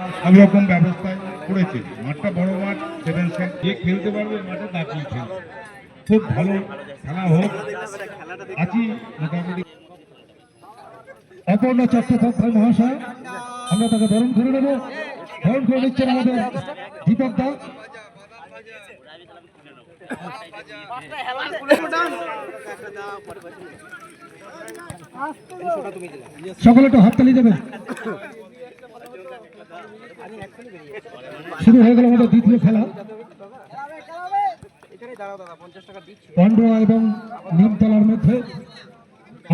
সব ব্যবস্থায় করেছে মাঠটা বড় মাঠ সেভেন যে খেলতে পারবে মাঠে খেলবে। খুব ভালো খেলা হোক। আছি মোটামুটি। অপর্ণা চট্টোপাধ্যায় মহাশয়, আমরা তাকে বরণ করে নেব। বরণ করে নিচ্ছেন আমাদের দীপক সকলে একটু হাততালি দেবেন। শুরু হয়ে গেল আমাদের দ্বিতীয় খেলা। পান্ডুয়া এবং নিমতলার মধ্যে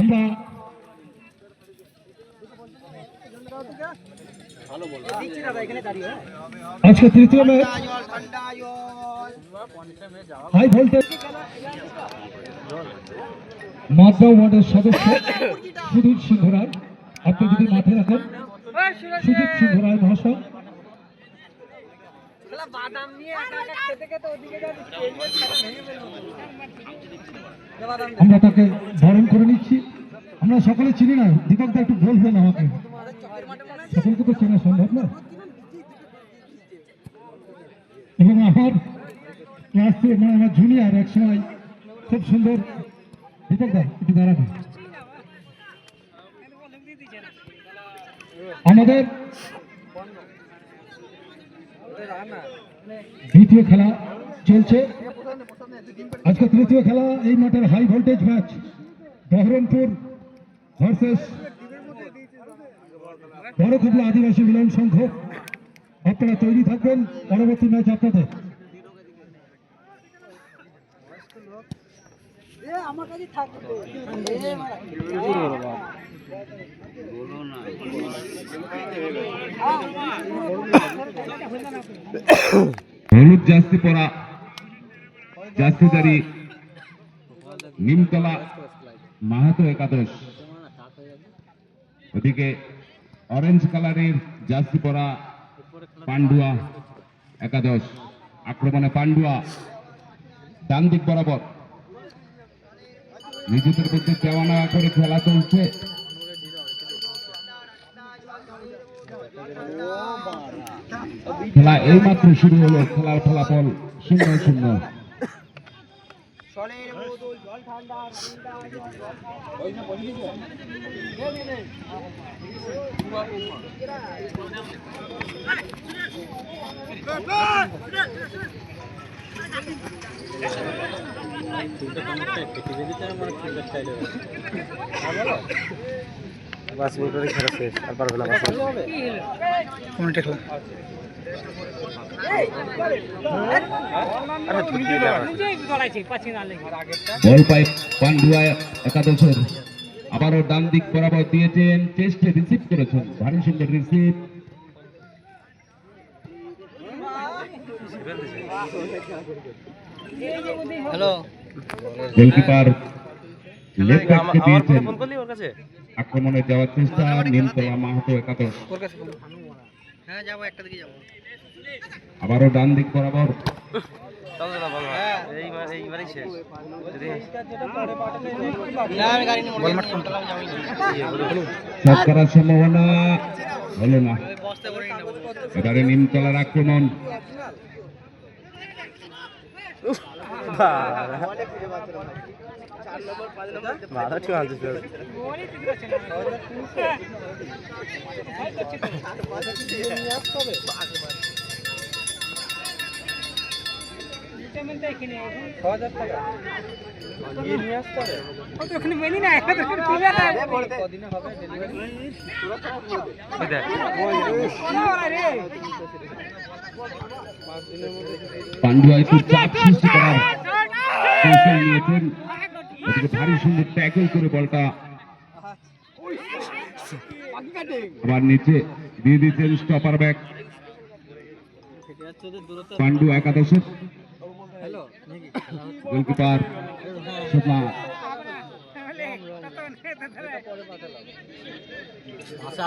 আমরা আজকে তৃতীয় ম্যাচ। হাই ভোল্টেজ মাদ্রা ওয়ার্ডের সদস্য সুধীর সিংহ রায়। আপনি যদি মাঠে রাখেন। সুজিত সিংহ রায় মহাশয় বাদাম নিয়ে খেতে খেতে ওদিকে আমরা তাকে বরণ করে নিচ্ছি। আমরা সকলে চিনি না দীপক দা একটু বলবেন আমাকে। সকলকে তো চেনা সম্ভব না। এবং আমার ক্লাস মানে আমার জুনিয়র এক সময় খুব সুন্দর। দীপক দা একটু দাঁড়াবেন। আমাদের দ্বিতীয় খেলা চলছে। আজকে তৃতীয় খেলা, এই মাঠের high voltage match Baharampur versus বড়খুবলা আদিবাসী মিলন সংঘ। আপনারা তৈরি থাকবেন। পরবর্তী ম্যাচ আপনাদের। আমার কাছে থাকতো হলুদ জাস্তি পরা জাস্তিদারি নিমতলা মাহাতো একাদশ। ওদিকে অরেঞ্জ কালারের জার্সি পরা পান্ডুয়া একাদশ। আক্রমণে পান্ডুয়া ডান দিক বরাবর। নিজেদের মধ্যে দেওয়া নেওয়া করে খেলা চলছে। খেলা এইমাত্র শুরু হলো, খেলার ফলাফল শূন্য শূন্য সলের বোতল জল পাঁচ খেলা শেষ আর পারবে না আবারও ডান দিক বরাবর দিয়েছেন চেস্টে রিসিভ করেছেন ভারী সুন্দর রিসিভ হ্যালো গোলকিপার লেফট ব্যাককে আমার ফোনে দিয়েছেন আক্রমণে যাওয়ার চেষ্টা নিমতলা মাহাতো একাদশ হ্যাঁ যাব একটা দিকে যাব। আবারও ডান দিক বরাবর। শট করার সম্ভাবনা হলো না। এবারে নিমতলার আক্রমণ। ভালো ঠিক আনছিস পান্ডুয়া একটু চাপ সৃষ্টি করার কৌশল নিয়েছেন। ওদিকে ভারী সুন্দর ট্যাকেল করে বলটা আবার নিচে দিয়ে দিয়েছেন স্টপার ব্যাক পান্ডু একাদশের গোলকিপার ভাষা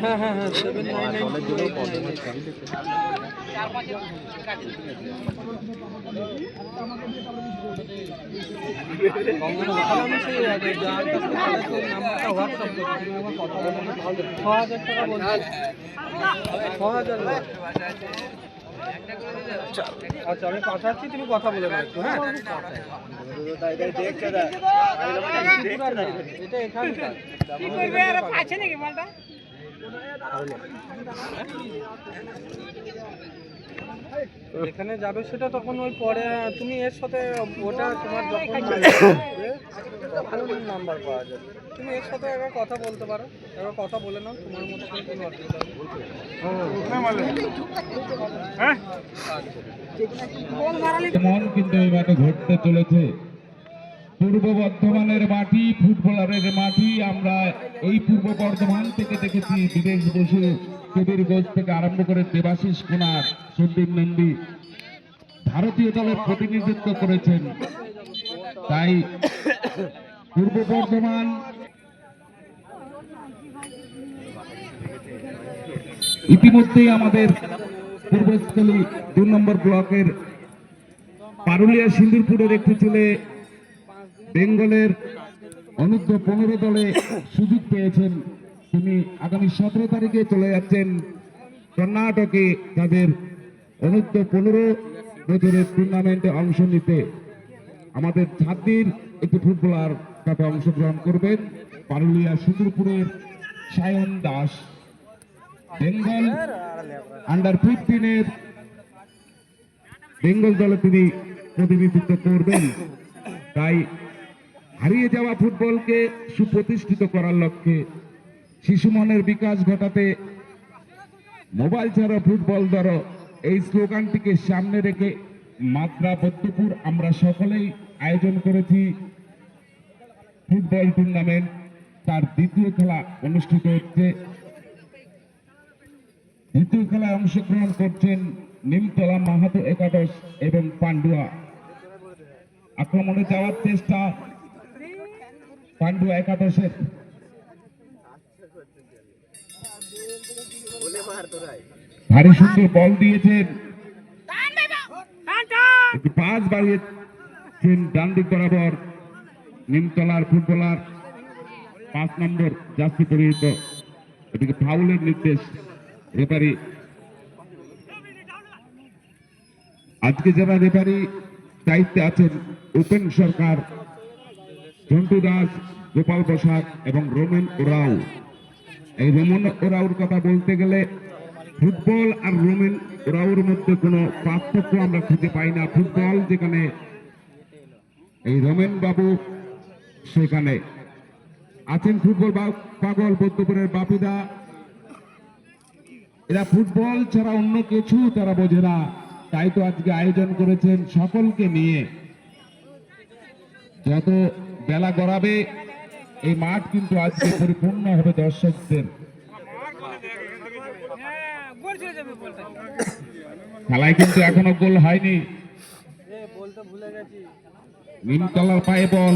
হ্যাঁ হ্যাঁ হ্যাঁ সেভেন নাইন নাইন ছ হাজার টাকা ছ হাজার। আচ্ছা আমি পাঠাচ্ছি তুমি কথা বলে নাও একটু হ্যাঁ? এটা এখানকার। আছে নাকি এখানে যাবে সেটা তখন ওই পরে তুমি এর সাথে ওটা তোমার যখন তখন নাম্বার পাওয়া যাবে। তুমি এর সাথে একবার কথা বলতে পারো একবার কথা বলে নাও তোমার মতো কোনো অসুবিধা নেই এমন কিন্তু এই মাঠে ঘটতে চলেছে পূর্ব বর্ধমানের মাটি ফুটবলারের মাটি আমরা এই পূর্ব বর্ধমান থেকে দেখেছি বিদেশ বসু কবির ঘোষ থেকে আরম্ভ করে দেবাশিস কুমার সন্দীপ নন্দী ভারতীয় দলের প্রতিনিধিত্ব করেছেন। তাই পূর্ব বর্ধমান ইতিমধ্যেই আমাদের পূর্বস্থলী দু নম্বর ব্লকের পারুলিয়া সিন্দুরপুরের একটি ছেলে বেঙ্গলের অনূর্ধ্ব পনেরো দলে সুযোগ পেয়েছেন। তিনি আগামী সতেরো তারিখে চলে যাচ্ছেন কর্ণাটকে তাদের অনূর্ধ্ব পনেরো বছরের টুর্নামেন্টে অংশ নিতে। আমাদের ছাত্রীর একটি ফুটবলার তাতে অংশগ্রহণ করবেন, পারুলিয়া সিন্দুরপুরের সায়ন দাস। বেঙ্গল আন্ডার ফিফটিনের বেঙ্গল দলে তিনি প্রতিনিধিত্ব করবেন। তাই হারিয়ে যাওয়া ফুটবলকে সুপ্রতিষ্ঠিত করার লক্ষ্যে শিশু মনের বিকাশ ঘটাতে মোবাইল ছাড়া ফুটবল ধরো। এই স্লোগানটিকে সামনে রেখে মাত্রা বদ্ধপুর আমরা সকলেই আয়োজন করেছি। ফুটবল টুর্নামেন্ট তার দ্বিতীয় খেলা অনুষ্ঠিত হচ্ছে। দ্বিতীয় খেলায় অংশগ্রহণ করছেন নিমতলা মাহাতো একাদশ এবং পান্ডুয়া। আক্রমণে যাওয়ার চেষ্টা পান্ডুয়া একাদশের ভারী সুন্দর বল দিয়েছেন। একটি পাঁচ বাড়িয়েছেন ডান দিক বরাবর নিমতলার ফুটবলার। পাঁচ নম্বর জার্সি পরিহিত। এদিকে ফাউলের নির্দেশ রেফারি। আজকে যারা রেফারি দায়িত্বে আছেন উপেন সরকার ঝন্টু দাস গোপাল বসাক এবং রোমেন ওরাও। এই রোমন ওরাউর কথা বলতে গেলে ফুটবল আর রোমেন ওরাউর মধ্যে কোনো পার্থক্য আমরা খুঁজে পাই না। ফুটবল যেখানে এই রোমেন বাবু, সেখানে আছেন ফুটবল পাগল বৌদ্ধপুরের বাপিদা। এরা ফুটবল ছাড়া অন্য কিছু তারা বোঝে না। তাই তো আজকে আয়োজন করেছেন সকলকে নিয়ে। যত বেলা গড়াবে এই মাঠ কিন্তু আজকে পরিপূর্ণ হবে দর্শকদের। খেলায় কিন্তু এখনও গোল হয়নি। নিমতলার পায়ে বল।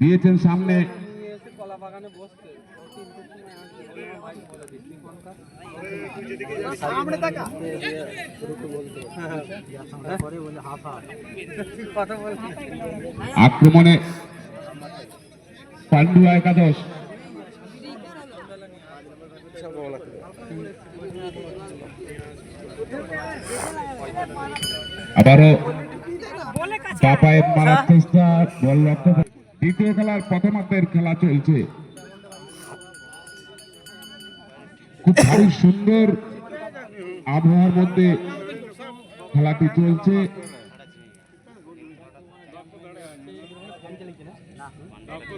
দিয়েছেন সামনে। আক্রমণে পান্ডুয়া একাদশ। আবারও মারার চেষ্টা বল লক্ষ্য দ্বিতীয় খেলার প্রথমার্ধের খেলা চলছে। খুব ভারী সুন্দর আবহাওয়ার মধ্যে খেলাটি চলছে ভালোই খেলছে সব পাচ্ছে বলুন না যা বেঙ্গলি বেঙ্গলি হ্যাঁ ব্যাগগুলো না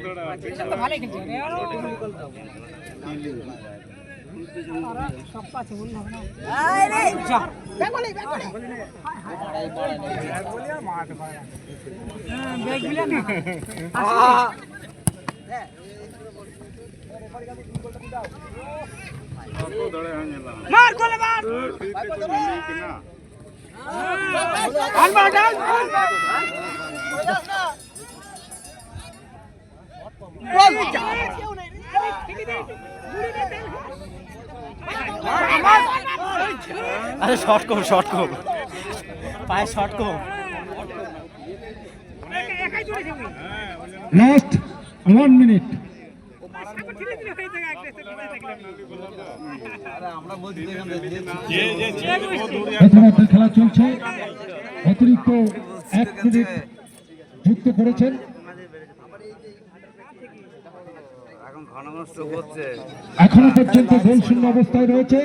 মার গোলে মার। আন ডাল আরে শর্ট কম শর্ট কম পায়ে শর্ট কম লাস্ট ওয়ান মিনিট খেলা চলছে। অতিরিক্ত এক মিনিট যুক্ত করেছেন। এখনও পর্যন্ত গোল শূন্য অবস্থায় রয়েছে।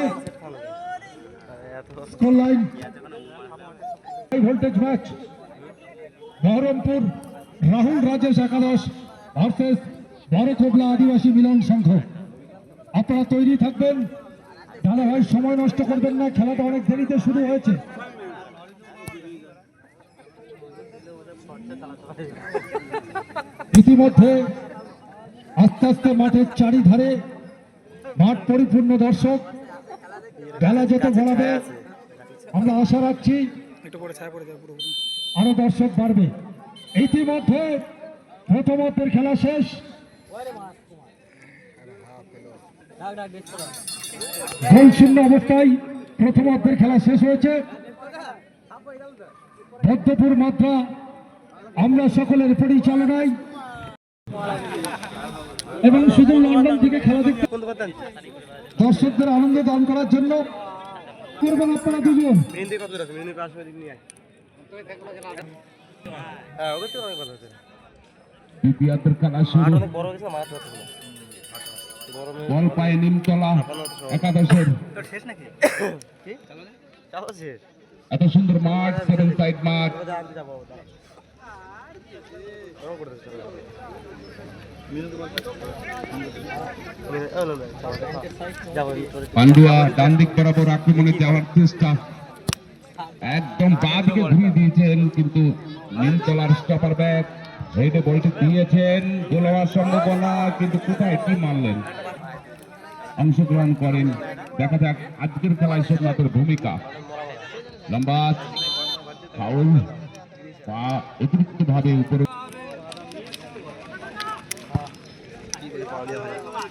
Score line high voltage match Baharampur Rahul Rajesh একাদশ ভার্সেস বড়কোবলা আদিবাসী মিলন সংঘ আপনারা তৈরি থাকবেন। দাদা ভাই সময় নষ্ট করবেন না, খেলাটা অনেক দেরিতে শুরু হয়েছে। ইতিমধ্যে আস্তে আস্তে মাঠের চারিধারে মাঠ পরিপূর্ণ দর্শক। বেলা যত গড়াবে আমরা আশা রাখছি আরও দর্শক বাড়বে। ইতিমধ্যে প্রথমার্ধের খেলা শেষ। গোল শূন্য অবস্থায় প্রথমার্ধের খেলা শেষ হয়েছে। ভদ্রপুর মাত্রা আমরা সকলের পরিচালনায়। এবং শুধু লন্ডন থেকে খেলা দেখতে দর্শকদের আনন্দ দান করার জন্য করবেন আপনারা দুজন মেহেন্দি কত আছে মেহেন্দি পাঁচশো দিক নিয়ে আয়। হ্যাঁ ওদের তো অনেক ভালো হচ্ছে দ্বিতীয়ার্ধের খেলা মাঠ শুরু বড় হয়েছে মারা বল পায়ে নিমতলা একাদশের। শেষ নাকি? কি? চালো শেষ। এত সুন্দর মাঠ সেভেন সাইড মাঠ। পান্ডুয়া ডান দিক বরাবর আক্রমণে যাওয়ার চেষ্টা। একদম বা দিকে ঘুরিয়ে দিয়েছেন, কিন্তু নিমতলার স্টপার ব্যাক হেডে বলটি দিয়েছেন গোল হওয়ার সম্ভাবনা কিন্তু কোথায়, কি মানলেন অংশগ্রহণ করেন। দেখা যাক আজকের খেলায় সোমনাথের ভূমিকা। লম্বা অতিরিক্ত ভাবে উপরে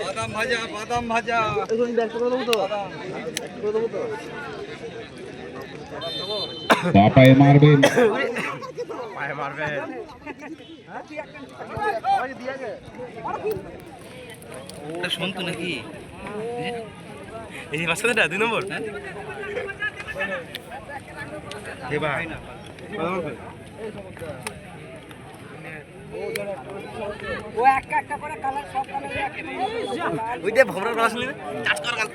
বাদাম ভাজা বাদাম ভাজা মারবেন। পায়ে মারবে শুনতো নাকি এই বাচ্চাটা দুই নম্বর? দেবা ও একটা একটা করে কালার সব কালার ওই যে ভবরা রস চাষ কর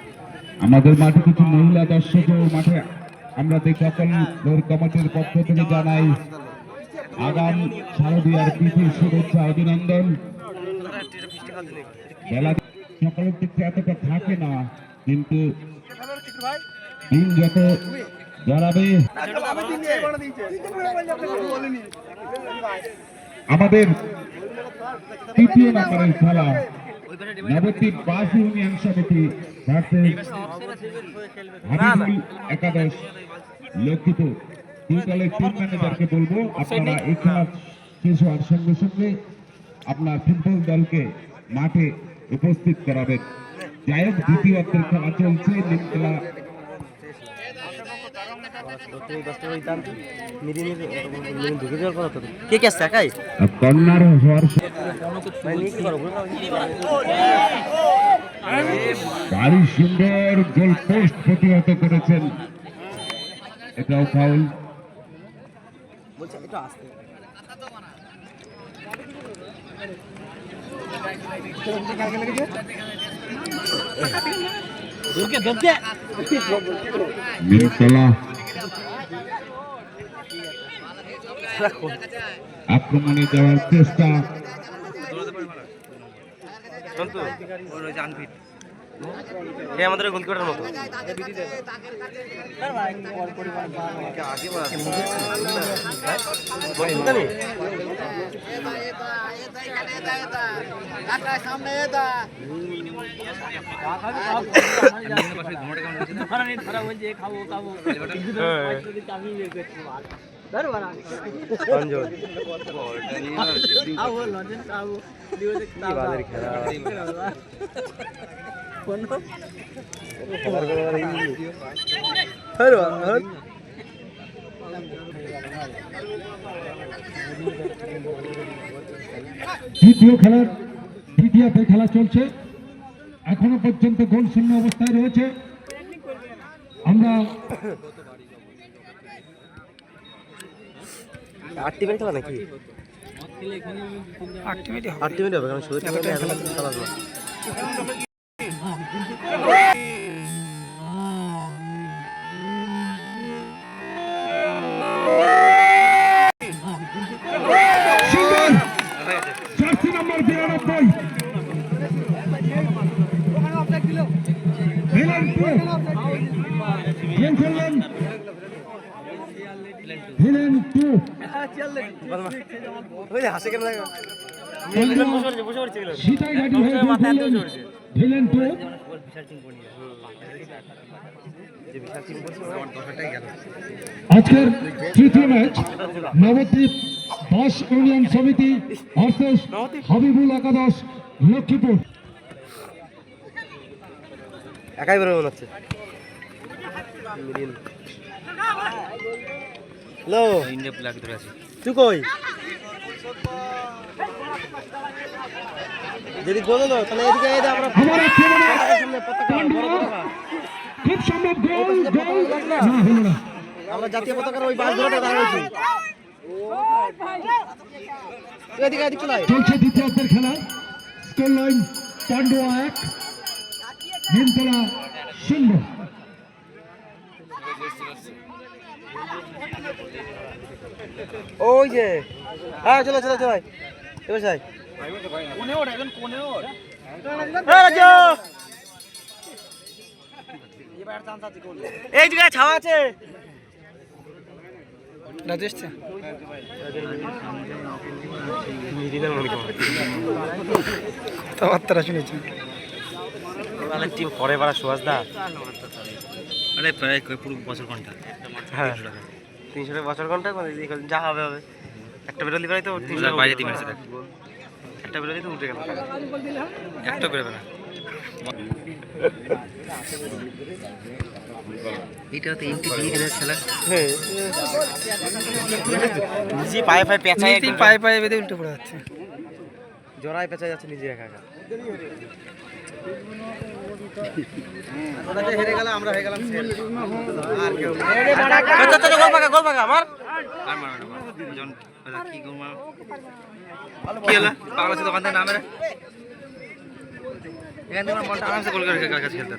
আমাদের মাঠে কিছু মহিলা দর্শক মাঠে আমরা দেখি সকল কমিটির পক্ষ থেকে জানাই আগাম শারদীয়ার প্রীতির শুভেচ্ছা অভিনন্দন। খেলা সকলের দিক থেকে এতটা থাকে না কিন্তু দিন যত আমাদের তৃতীয় নম্বরের খেলা, নবদ্বীপ বাস ইউনিয়ন সমিতি একাদশ, লক্ষ্মীপুর। দুই দলের টিম ম্যানেজারকে বলব, আপনারা এই খেলা শেষ হওয়ার সঙ্গে সঙ্গে আপনার ফুটবল দলকে মাঠে উপস্থিত করাবেন। যাই হোক, দ্বিতীয় খেলা চলছে, নিমতলা কে কে আছে? একাই? কর্নার হওয়ার সুন্দর গোল পোস্ট প্রতিহত করেছেন। এটাও ফাউল। আক্রমণে যাওয়ার চেষ্টা এ আমাদের গোলকিপারের মতো। গোলকিপার অঞ্জন দ্বিতীয় খেলার দ্বিতীয়তে খেলা চলছে। এখনও পর্যন্ত গোল শূন্য অবস্থায় রয়েছে। আমরা আট টিমের খেলা নাকি? আট টিমের হবে। কারণ শুরু থেকে এখন খেলা গেম খেললেন ভিলেন টু ওই যে হাসে কেন লাগে বসে পড়ছে এগুলো সিটাই গাড়ি হয়ে ভিলেন ভিলেন টু আজকের তৃতীয় ম্যাচ নবদ্বীপ দাস ইউনিয়ন সমিতি ভার্সেস হাবিবুল একাদশ লক্ষ্মীপুর। একাই বেরোবে মনে হচ্ছে। হ্যালো ইন্ডিয়া প্লাগ ধরে আছে। তুই কই? যদি গোল হলো তাহলে এদিকে এই আমরা সামনে খুব সম্ভব গোল গোল না। হলো না। আমরা জাতীয় পতাকার ওই বাস ধরে দাঁড়িয়েছি এদিকে চলছে দ্বিতীয়ার্ধের খেলা। স্কোর লাইন পান্ডুয়া এক নিমতলা শূন্য। ওই যে। হ্যাঁ চলো চলো চলো এবার হ্যাঁ! এই ছাওয়া আছে। কথাবার্তা শুনেছি। টিম পরে পারা সুভাষ দা। আরে প্রায় পুরো বছর ঘণ্টা? হ্যাঁ। তিনশো টাকা বছর ঘণ্টা মানে যা হবে হবে। একটা বেরোলি পাই তো তিনশো বাইরে তিন। একটা বেরোলি তো উঠে গেল। একটা বেরোবে না। এটা তো এমপি দিয়ে গেলে খেলা হ্যাঁ। নিজে পায়ে পায়ে একদম। পায়ে পায়ে বেঁধে উল্টে পড়ে যাচ্ছে। জড়াই পেঁচা যাচ্ছে নিজে একা একা। হেরে গেলে আমরা হয়ে গেলাম আর পাকা আমার আর মারো না নামে রে এখান খেলতে।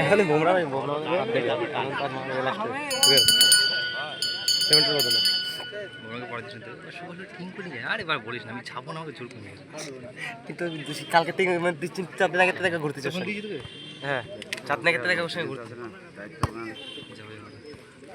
এখানে বোমরা ভাই বোমরা সেভেন্টির মতো না বড়কে পরে দিচ্ছেন তো সকল তিন কোটি যায় আরে বার বলিস না আমি ছাপো না আমাকে কিন্তু কালকে থেকে মানে দিন আগে ঘুরতে চাস হ্যাঁ চার দিন আগে থেকে ঘুরতে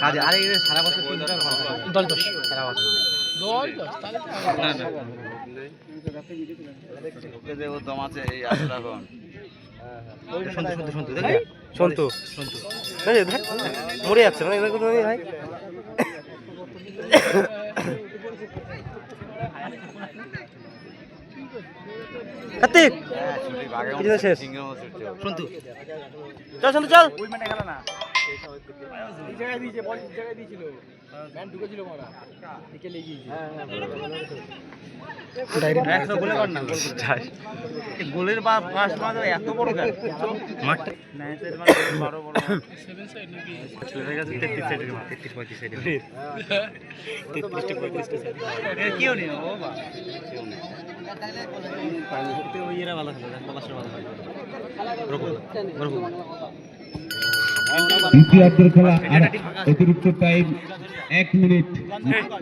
কাজে আরে সারা বছর তিন দল দশ সারা বছর। না না। সন্তু সন্তু সন্তু দেখ? সন্তু সন্তু এই যে দেখ, মরে যাচ্ছে মানে এরকম ভাই কার্তিক! কিছু শেষ। সন্তু চল সন্তু চল। গোলের পাঁচ মাস এত বড় গাছ বড় বড় তেত্রিশ সাইডের মাঠ তেত্রিশ পঁয়ত্রিশ তেত্রিশটা পঁয়ত্রিশটা কেউ নেই ও বা ভালো খেলে ভালো খেলে দ্বিতীয়ার্ধের খেলা আর অতিরিক্ত টাইম এক মিনিট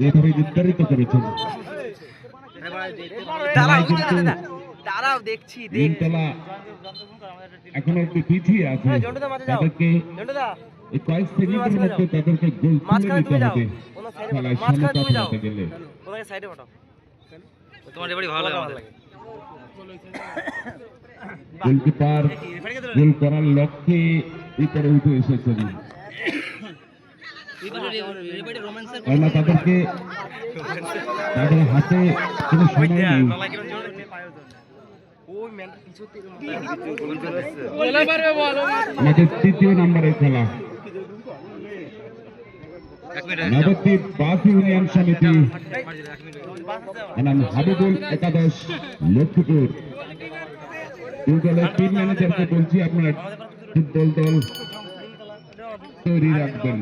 রেফারি নির্ধারিত করেছেন। দেখ নিমতলা একটু পিছিয়ে আছে। জন্টুদা যাও। তাদেরকে কয়েক সেকেন্ডের মধ্যে তাদেরকে গোল তুলে নিতে হবে। সাইডে খেলায় মাঝখানে সমতা ফেরাতে গেলে। ওনাকে সাইডে পাঠাও। তোমার এবারই ভালো লাগে ভালো আমাদের লাগে গোলকিপার গোল করার লক্ষ্যে এসেছেন কেননা তাদেরকে তাদের হাতে কোনো সময় নেই। আমাদের তৃতীয় নম্বরের খেলা। নবদ্বীপ বাস ইউনিয়ন সমিতি। এনাম হাবিবুল একাদশ লক্ষ্মীপুর। দুই দলের টিম ম্যানেজারকে বলছি আপনারা ফুটবল দল তৈরি রাখবেন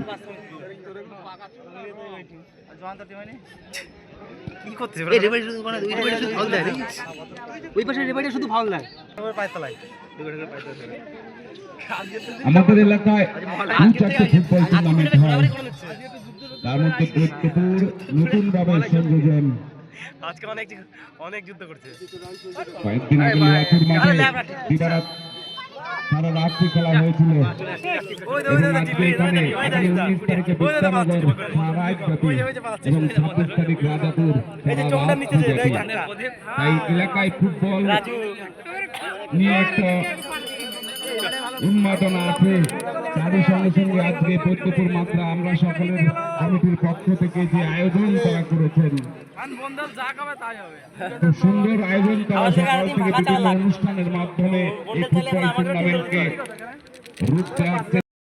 আমাদের এলাকায় দু চারটে ফুটবল টুর্নামেন্ট হয়। তার মধ্যে নতুন ভাবে সংযোজন আজকে অনেক অনেক যুদ্ধ করছে। কয়েকদিন আগে দিবারাত সারা রাত্রি খেলা হয়েছিল। এবং আজকে এখানে উনিশ তারিখে বিদ্যানগর সারাইব্যাপী এবং ছাব্বিশ তারিখ রাজাপুর। তাই এলাকায় ফুটবল নিয়ে একটা উন্মাদনা আছে। তাদের সঙ্গে সঙ্গে আজকে বৈদ্যপুর মাত্রা আমরা সকলের কমিটির পক্ষ থেকে যে আয়োজন তারা করেছেন। সুন্দর আয়োজন তারা সকাল থেকে বিভিন্ন অনুষ্ঠানের মাধ্যমে এই ফুটবল টুর্নামেন্টকে রূপ দেওয়ার